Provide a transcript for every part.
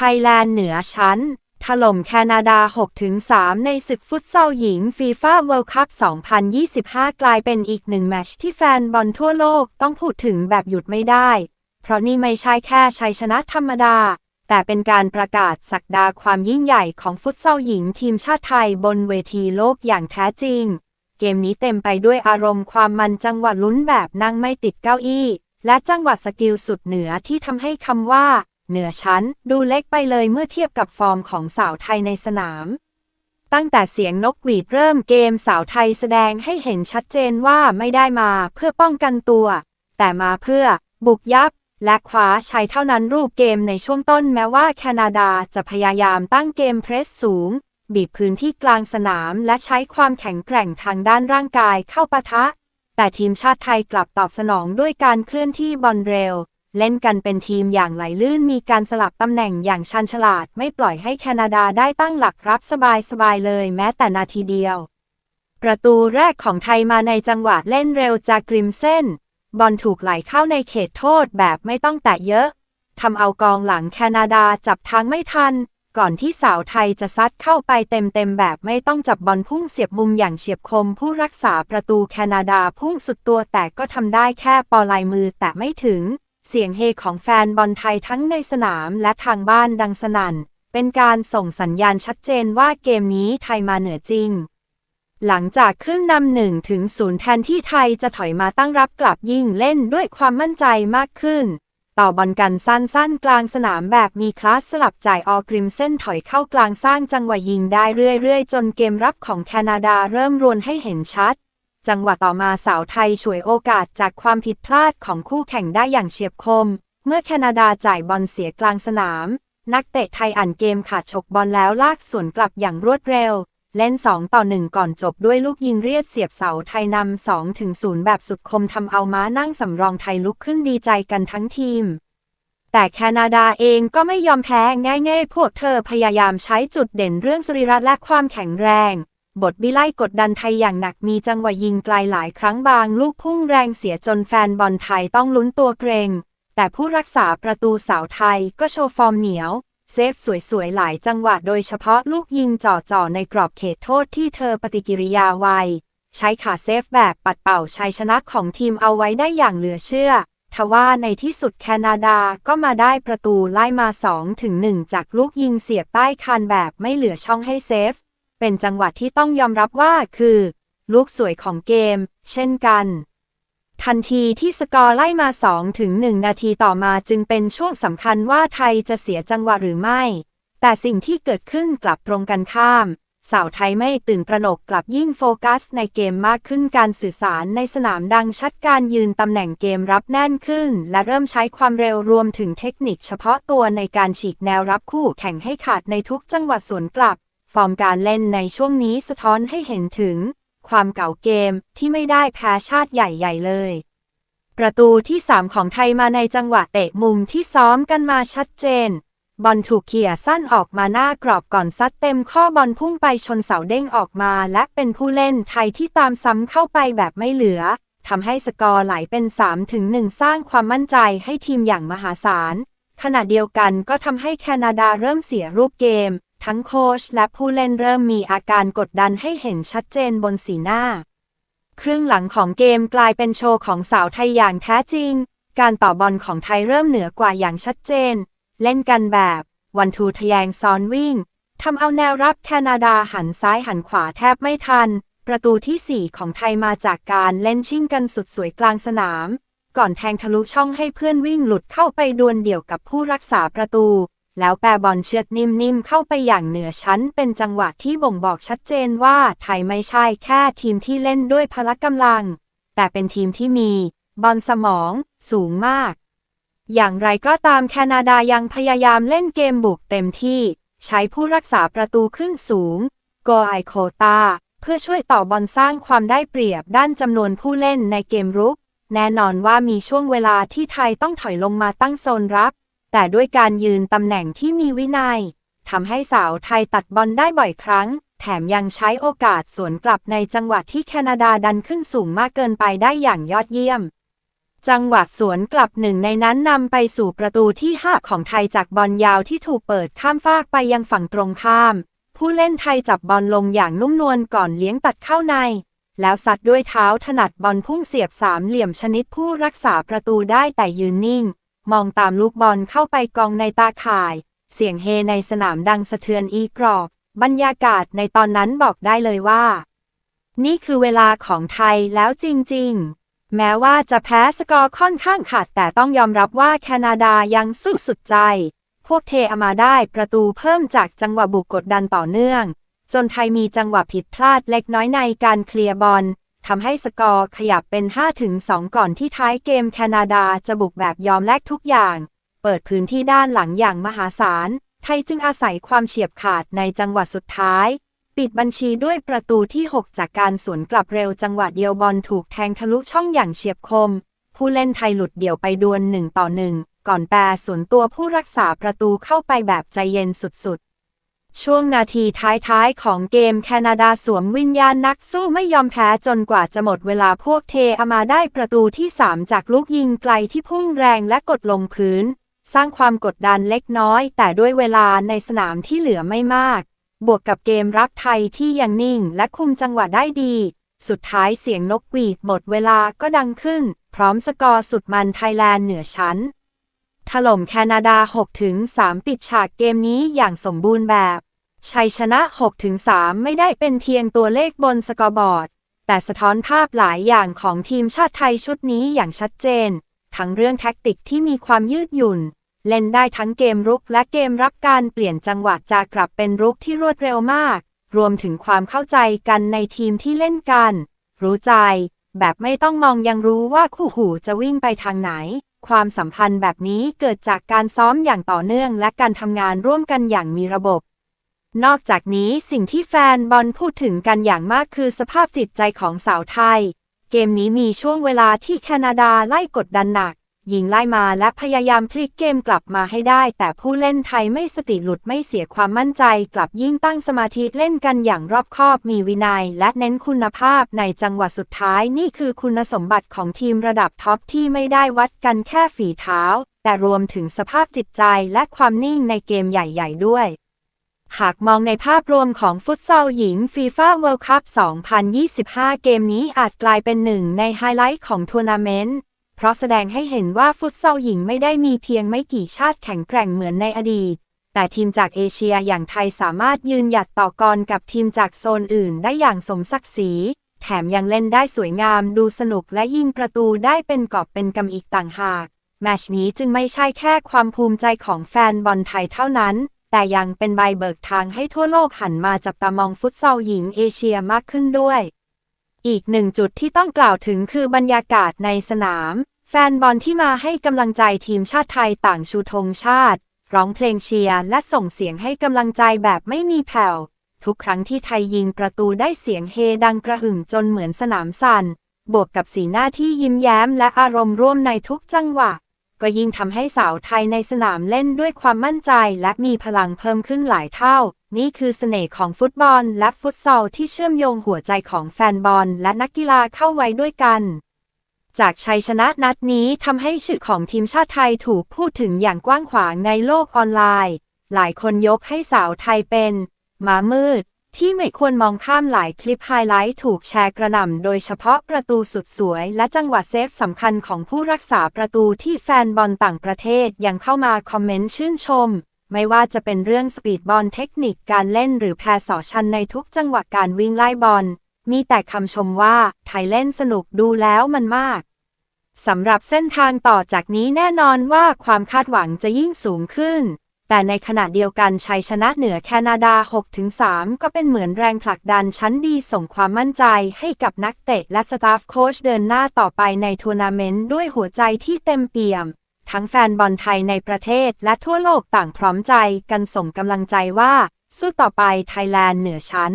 ทยแลนด์เหนือชั้น ถล่มแคนาดา 6-3 ในศึกฟุตซอลหญิงฟีฟ่าเวิลด์คัพ 2025 กลายเป็นอีกหนึ่งแมชที่แฟนบอลทั่วโลกต้องพูดถึงแบบหยุดไม่ได้ เพราะนี่ไม่ใช่แค่ชัยชนะธรรมดา แต่เป็นการประกาศสักดาความยิ่งใหญ่ของฟุตซอลหญิงทีมชาติไทยบนเวทีโลกอย่างแท้จริง เกมนี้เต็มไปด้วยอารมณ์ความมันจังหวะลุ้นแบบนั่งไม่ติดเก้าอี้และจังหวะสกิลสุดเหนือที่ทำให้คำว่า เหนือชั้น ดูเล็กไปเลยเมื่อเทียบกับฟอร์มของสาวไทยในสนาม ตั้งแต่เสียงนกหวีดเริ่มเกมสาวไทยแสดงให้เห็นชัดเจนว่าไม่ได้มาเพื่อป้องกันตัว แต่มาเพื่อ บุกยับ และคว้าชัยเท่านั้นรูปเกมในช่วงต้นแม้ว่าแคนาดาจะพยายามตั้งเกมเพรสสูง บีบพื้นที่กลางสนามและใช้ความแข็งแกร่งทางด้านร่างกายเข้าปะทะแต่ทีมชาติไทยกลับตอบสนองด้วยการเคลื่อนที่บอลเร็ว เล่นกันเป็นทีมอย่างไหลลื่นมีการสลับตำแหน่งอย่างชันฉลาด ไม่ปล่อยให้แคนาดาได้ตั้งหลักรับสบายๆเลยแม้แต่นาทีเดียว ประตูแรกของไทยมาในจังหวะเล่นเร็วจากกริมเส้น บอลถูกไหลเข้าในเขตโทษแบบไม่ต้องแตะเยอะทำเอากองหลังแคนาดาจับทางไม่ทัน ก่อนที่สาวไทยจะซัดเข้าไปเต็มๆแบบไม่ต้องจับบอลพุ่งเสียบมุมอย่างเฉียบคม ผู้รักษาประตูแคนาดาพุ่งสุดตัวแต่ก็ทำได้แค่ปอลายมือแต่ไม่ถึง เสียงเฮของแฟนบอลไทยทั้งในสนามและทางบ้านดังสนั่น เป็นการส่งสัญญาณชัดเจนว่าเกมนี้ไทยมาเหนือจริง หลังจากขึ้นนำหนึ่งถึงศูนย์แทนที่ไทยจะถอยมาตั้งรับกลับยิ่งเล่นด้วยความมั่นใจมากขึ้น ต่อบอลกันสั้นๆ กลางสนามแบบมีคลาสสลับจ่ายออกริมเส้นถอยเข้ากลางสร้างจังหวะยิงได้เรื่อยๆ จนเกมรับของแคนาดาเริ่มรวนให้เห็นชัด จังหวะต่อมาสาวไทยฉวยโอกาสจากความผิดพลาดของคู่แข่งได้อย่างเฉียบคม เมื่อแคนาดาจ่ายบอลเสียกลางสนาม นักเตะไทยอ่านเกมขาดฉกบอลแล้วลากสวนกลับอย่างรวดเร็ว เล่น 2 ต่อ 1 ก่อนจบด้วยลูกยิงเรียดเสียบเสาไทยนำ2ถึง0แบบสุดคมทำเอาม้านั่งสำรองไทยลุกขึ้นดีใจกันทั้งทีมแต่แคนาดาเองก็ไม่ยอมแพ้ง่ายๆ พวกเธอพยายามใช้จุดเด่นเรื่องสรีระและความแข็งแรง บทบิไล่กดดันไทยอย่างหนักมีจังหวะยิงไกลหลายครั้งบาง ลูกพุ่งแรงเสียจนแฟนบอลไทยต้องลุ้นตัวเกรง แต่ผู้รักษาประตูสาวไทยก็โชว์ฟอร์มเหนียว เซฟสวยๆ หลายจังหวะโดยเฉพาะลูกยิงจ่อๆในกรอบเขตโทษที่เธอปฏิกิริยาไวใช้ขาเซฟแบบปัดเป่าชัยชนะของทีมเอาไว้ได้อย่างเหลือเชื่อ ทว่าในที่สุดแคนาดาก็มาได้ประตูไล่มา2ถึง1จากลูกยิงเสียบใต้คานแบบไม่เหลือช่องให้เซฟ เป็นจังหวะที่ต้องยอมรับว่าคือ ลูกสวยของเกม เช่นกัน ทันทีที่สกอร์ไล่มา 2 ถึง 1 นาทีต่อมาจึงเป็นช่วงสำคัญว่าไทยจะเสียจังหวะหรือไม่ แต่สิ่งที่เกิดขึ้นกลับตรงกันข้าม สาวไทยไม่ตื่นตระหนกกลับยิ่งโฟกัสในเกมมากขึ้นการสื่อสารในสนามดังชัดการยืนตำแหน่งเกมรับแน่นขึ้น และเริ่มใช้ความเร็วรวมถึงเทคนิคเฉพาะตัวในการฉีกแนวรับคู่แข่งให้ขาดในทุกจังหวะสวนกลับ ฟอร์มการเล่นในช่วงนี้สะท้อนให้เห็นถึง ความเก่าเกมที่ไม่ได้แพ้ชาติใหญ่ๆเลย ประตูที่ 3 ของไทยมาในจังหวะเตะมุมที่ซ้อมกันมาชัดเจน บอลถูกเขี่ยสั้นออกมาหน้ากรอบก่อนซัดเต็มข้อบอลพุ่งไปชนเสาเด้งออกมา และเป็นผู้เล่นไทยที่ตามซ้ำเข้าไปแบบไม่เหลือทำให้สกอร์ไหลเป็น3ถึง1สร้างความมั่นใจให้ทีมอย่างมหาศาลขณะเดียวกันก็ทำให้แคนาดาเริ่มเสียรูปเกม ทั้งโค้ชและผู้เล่นเริ่มมีอาการกดดันให้เห็นชัดเจนบนสีหน้า ครึ่งหลังของเกมกลายเป็นโชว์ของสาวไทยอย่างแท้จริง การต่อบอลของไทยเริ่มเหนือกว่าอย่างชัดเจน เล่นกันแบบวันทูทะแยงซ้อนวิ่งทำเอาแนวรับแคนาดาหันซ้ายหันขวาแทบไม่ทัน ประตูที่ 4 ของไทยมาจากการเล่นชิ่งกันสุดสวยกลางสนาม ก่อนแทงทะลุช่องให้เพื่อนวิ่งหลุดเข้าไปดวลเดี่ยวกับผู้รักษาประตู แล้วแปรบอลเชือดนิ่มๆเข้าไปอย่างเหนือชั้น เป็นจังหวะที่บ่งบอกชัดเจนว่าไทยไม่ใช่แค่ทีมที่เล่นด้วยพละกำลัง แต่เป็นทีมที่มีบอลสมองสูงมาก อย่างไรก็ตามแคนาดายังพยายามเล่นเกมบุกเต็มที่ ใช้ผู้รักษาประตูขึ้นสูงโกไอโคตาเพื่อช่วยต่อบอลสร้างความได้เปรียบด้านจำนวนผู้เล่นในเกมรุก แน่นอนว่ามีช่วงเวลาที่ไทยต้องถอยลงมาตั้งโซนรับ แต่ด้วยการยืนตำแหน่งที่มีวินัยทำให้สาวไทยตัดบอลได้บ่อยครั้ง แถมยังใช้โอกาสสวนกลับในจังหวะที่แคนาดาดันขึ้นสูงมากเกินไปได้อย่างยอดเยี่ยม จังหวะสวนกลับหนึ่งในนั้นนำไปสู่ประตูที่ 5 ของไทยจากบอลยาวที่ถูกเปิดข้ามฟากไปยังฝั่งตรงข้าม ผู้เล่นไทยจับบอลลงอย่างนุ่มนวลก่อนเลี้ยงตัดเข้าใน แล้วซัดด้วยเท้าถนัดบอลพุ่งเสียบสามเหลี่ยมชนิดผู้รักษาประตูได้แต่ยืนนิ่ง มองตามลูกบอลเข้าไปกองในตาข่าย เสียงเฮในสนามดังสะเทือนอีกรอบ บรรยากาศในตอนนั้นบอกได้เลยว่า นี่คือเวลาของไทยแล้วจริง ๆแม้ว่าจะแพ้สกอร์ค่อนข้างขาดแต่ต้องยอมรับว่าแคนาดายังสู้สุดใจ พวกเทอามาได้ประตูเพิ่มจากจังหวะบุกกดดันต่อเนื่อง จนไทยมีจังหวะผิดพลาดเล็กน้อยในการเคลียร์บอล ทำให้สกอร์ขยับเป็น 5-2 ก่อนที่ท้ายเกมแคนาดาจะบุกแบบยอมแลกทุกอย่าง เปิดพื้นที่ด้านหลังอย่างมหาศาล ไทยจึงอาศัยความเฉียบขาดในจังหวะสุดท้าย ปิดบัญชีด้วยประตูที่ 6 จากการสวนกลับเร็วจังหวะเดียวบอลถูกแทงทะลุช่องอย่างเฉียบคม ผู้เล่นไทยหลุดเดี่ยวไปดวลหนึ่งต่อหนึ่งก่อนแปรสวนตัวผู้รักษาประตูเข้าไปแบบใจเย็นสุดๆ ช่วงนาทีท้ายๆ ของเกมแคนาดาสวมวิญญาณนักสู้ไม่ยอมแพ้จนกว่าจะหมดเวลาพวกเทอามาได้ประตูที่ 3 จากลูกยิงไกลที่พุ่งแรงและกดลงพื้น สร้างความกดดันเล็กน้อย แต่ด้วยเวลาในสนามที่เหลือไม่มาก บวกกับเกมรับไทยที่ยังนิ่งและคุมจังหวะได้ดี สุดท้ายเสียงนกหวีดหมดเวลาก็ดังขึ้น พร้อมสกอร์สุดมันไทยแลนด์เหนือชั้น ถล่มแคนาดา 6-3 ปิดฉากเกมนี้อย่างสมบูรณ์แบบ ชัยชนะ 6-3 ไม่ได้เป็นเพียงตัวเลขบนสกอร์บอร์ด แต่สะท้อนภาพหลายอย่างของทีมชาติไทยชุดนี้อย่างชัดเจน ทั้งเรื่องแท็กติกที่มีความยืดหยุ่น เล่นได้ทั้งเกมรุกและเกมรับการเปลี่ยนจังหวะจากกลับเป็นรุกที่รวดเร็วมาก รวมถึงความเข้าใจกันในทีมที่เล่นกัน รู้ใจ แบบไม่ต้องมองยังรู้ว่าคู่หูจะวิ่งไปทางไหน ความสัมพันธ์แบบนี้เกิดจากการซ้อมอย่างต่อเนื่องและการทำงานร่วมกันอย่างมีระบบ นอกจากนี้สิ่งที่แฟนบอลพูดถึงกันอย่างมากคือสภาพจิตใจของสาวไทย เกมนี้มีช่วงเวลาที่แคนาดาไล่กดดันหนัก ยิงไล่มาและพยายามพลิกเกมกลับมาให้ได้ แต่ผู้เล่นไทยไม่สติหลุดไม่เสียความมั่นใจ กลับยิ่งตั้งสมาธิเล่นกันอย่างรอบคอบมีวินัย และเน้นคุณภาพในจังหวะสุดท้ายนี่คือคุณสมบัติของทีมระดับท็อปที่ไม่ได้วัดกันแค่ฝีเท้า แต่รวมถึงสภาพจิตใจและความนิ่งในเกมใหญ่ ๆ ด้วยหากมองในภาพรวมของฟุตซอลหญิงฟีฟ่าเวิลด์คัพ 2025 เกมนี้อาจกลายเป็นหนึ่งในไฮไลท์ของทัวร์นาเมนต์ เพราะแสดงให้เห็นว่าฟุตซอลหญิงไม่ได้มีเพียงไม่กี่ชาติแข็งแกร่งเหมือนในอดีต แต่ทีมจากเอเชียอย่างไทยสามารถยืนหยัดต่อกรกับทีมจากโซนอื่นได้อย่างสมศักดิ์ศรี แถมยังเล่นได้สวยงามดูสนุกและยิงประตูได้เป็นกอบเป็นกำอีกต่างหาก แมชนี้จึงไม่ใช่แค่ความภูมิใจของแฟนบอลไทยเท่านั้น แต่ยังเป็นใบเบิกทางให้ทั่วโลกหันมาจับตามองฟุตซอลหญิงเอเชียมากขึ้นด้วย อีกหนึ่งจุดที่ต้องกล่าวถึงคือบรรยากาศในสนาม แฟนบอลที่มาให้กำลังใจทีมชาติไทยต่างชูธงชาติ ร้องเพลงเชียร์และส่งเสียงให้กำลังใจแบบไม่มีแผ่ว ทุกครั้งที่ไทยยิงประตูได้เสียงเฮดังกระหึ่มจนเหมือนสนามสั่น บวกกับสีหน้าที่ยิ้มแย้มและอารมณ์ร่วมในทุกจังหวะ ก็ยิ่งทำให้สาวไทยในสนามเล่นด้วยความมั่นใจและมีพลังเพิ่มขึ้นหลายเท่า นี่คือเสน่ห์ของฟุตบอลและฟุตซอลที่เชื่อมโยงหัวใจของแฟนบอลและนักกีฬาเข้าไว้ด้วยกันจากชัยชนะนัดนี้ทำให้ชื่อของทีมชาติไทยถูกพูดถึงอย่างกว้างขวางในโลกออนไลน์ หลายคนยกให้สาวไทยเป็นหมามืด ที่ไม่ควรมองข้ามหลายคลิปไฮไลท์ถูกแชร์กระหน่ำโดยเฉพาะประตูสุดสวย และจังหวะเซฟสำคัญของผู้รักษาประตูที่แฟนบอลต่างประเทศยังเข้ามาคอมเมนต์ชื่นชม ไม่ว่าจะเป็นเรื่องสปีดบอลเทคนิคการเล่นหรือแพรสอชันในทุกจังหวะการวิ่งไล่บอล มีแต่คำชมว่าไทยเล่นสนุกดูแล้วมันมากสำหรับเส้นทางต่อจากนี้แน่นอนว่าความคาดหวังจะยิ่งสูงขึ้น แต่ในขณะเดียวกันชัยชนะเหนือแคนาดา 6-3 ก็เป็นเหมือนแรงผลักดันชั้นดีส่งความมั่นใจให้กับนักเตะและสตาฟโค้ชเดินหน้าต่อไปในทัวร์นาเมนต์ด้วยหัวใจที่เต็มเปี่ยม ทั้งแฟนบอลไทยในประเทศและทั่วโลกต่างพร้อมใจกันส่งกำลังใจว่า สู้ต่อไปไทยแลนด์เหนือชั้น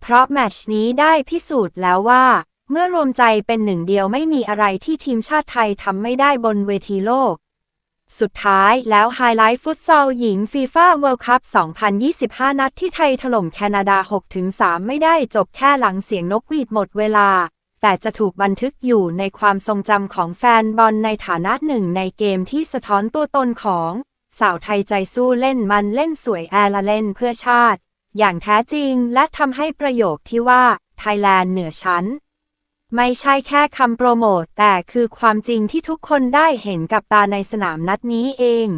เพราะแมตช์นี้ได้พิสูจน์แล้วว่า เมื่อรวมใจเป็นหนึ่งเดียวไม่มีอะไรที่ทีมชาติไทยทำไม่ได้บนเวทีโลก สุดท้ายแล้วไฮไลท์ฟุตซอลหญิงฟีฟ่าเวิลด์คัพ 2025 นัดที่ไทยถล่มแคนาดา 6-3 ไม่ได้จบแค่หลังเสียงนกหวีดหมดเวลา แต่จะถูกบันทึกอยู่ในความทรงจำของแฟนบอลในฐานะหนึ่งในเกมที่สะท้อนตัวตนของ สาวไทยใจสู้เล่นมันเล่นสวยแอร์ละเล่นเพื่อชาติ อย่างแท้จริงและทำให้ประโยคที่ว่าไทยแลนด์เหนือชั้น ไม่ใช่แค่คำโปรโมทแต่คือความจริงที่ทุกคนได้เห็นกับตาในสนามนัดนี้เอง